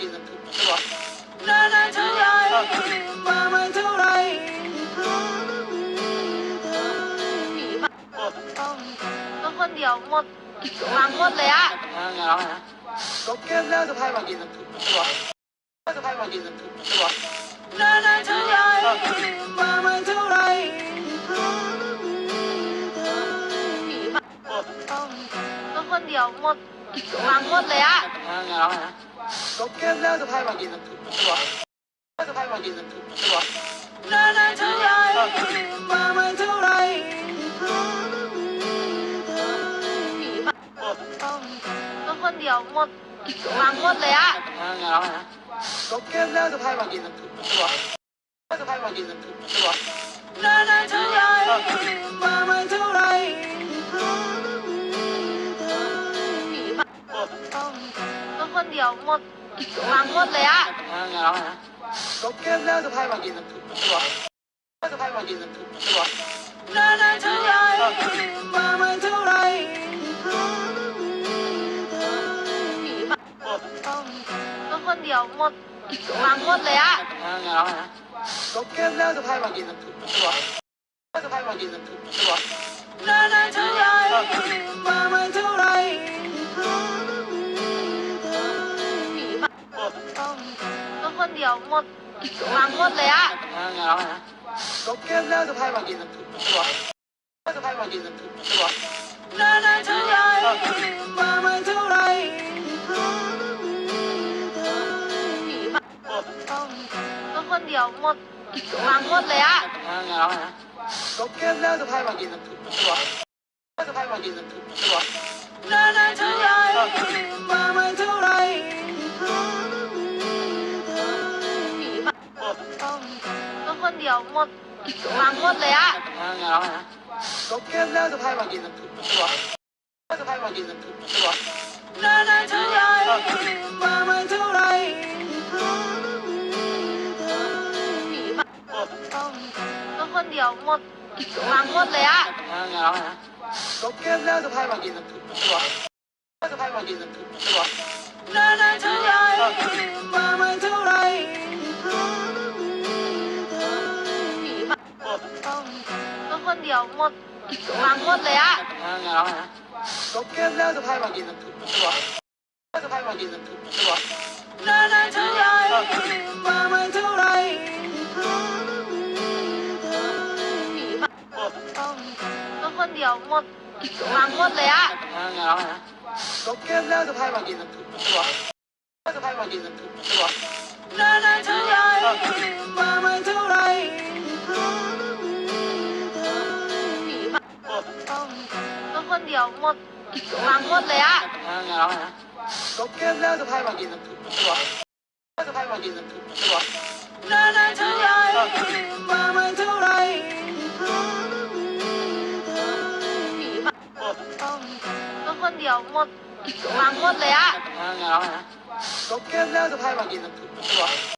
ยืนตัวนานเท่าไรมาไม่เท่าไรก็คนเดียวหมดวางหมดเลยอะอ่าไงร้องไงนะก็แค่แล้วจะพายมากินตัวจะพายมากินตัวนานเท่าไรมาไม่เท่าไรผีปะก็คนเดียวหมดวางหมดเลยอะ อ่าไงร้องไงนะก็แค่แล้วจะพายมากินตัวจะพายมากินตัวนานานเท่าไรมาไม่เท่าไรผีปะก็ หมดวางหมดเลยอะอ่าไงร้องไงนะก็แค่แล้วจะพายมากินตัวจะพายมากินตัวนานานเท่าไรมาไม่เท่าไรผีปะก็คนเดียวหมดวางหมดเลยอะอ่าไงร้องไงนะก็แค่แล้วจะพายมากินตัวจะพายมากินตัวนานานเท่าไรมาไม่เท่าไร หมดวางหมดเลยอะอ่าไงร้องไงนะก็แค่แล้วจะพายมากินตัวจะพายมากินตัวนานานเท่าไรมาไม่เท่าไรผีปะก็คนเดียวหมดวางหมดเลยอะอ่าไงร้องไงนะก็แค่แล้วจะพายมากินตัวจะพายมากินตัวนานานเท่าไร ยวหมดวางหมดเลยอะอ่าไงร้องไงนะก็แค่แล้วจะพายมากินตัวจะพายมากินตัวนานานเท่าไรมาไม่เท่าไรผีปะก็คนเดียวหมดวางหมดเลยอะอ่าไงร้องไงนะก็แค่แล้วจะพายมากินตัวจะพายมากินตัวนานานเท่าไรมาไม่เท่าไร เดียวหมดวางหมดเลยอะอ่าไงร้องไงนะก็แค่แล้วจะพายมากินตัวจะพายมากินตัวนานเท่าไรมาไม่เท่าไรผีปะก็คนเดียวหมดวางหมดเลยอะอ่าไงร้องไงนะก็แค่แล้วจะพายมากินตัวจะพายมากินตัวนานานเท่าไรมาไม่เท่าไร เดียวหมดวางหมดเลยอะอ่าไงร้องไงนะก็แค่แล้วจะพายมากินตัวจะพายมากินตัวนานานเท่าไรมาไม่เท่าไรผีปะก็คนเดียวหมดวางหมดเลยอะอ่าไงร้องไงนะก็แค่แล้วจะพายมากินตัว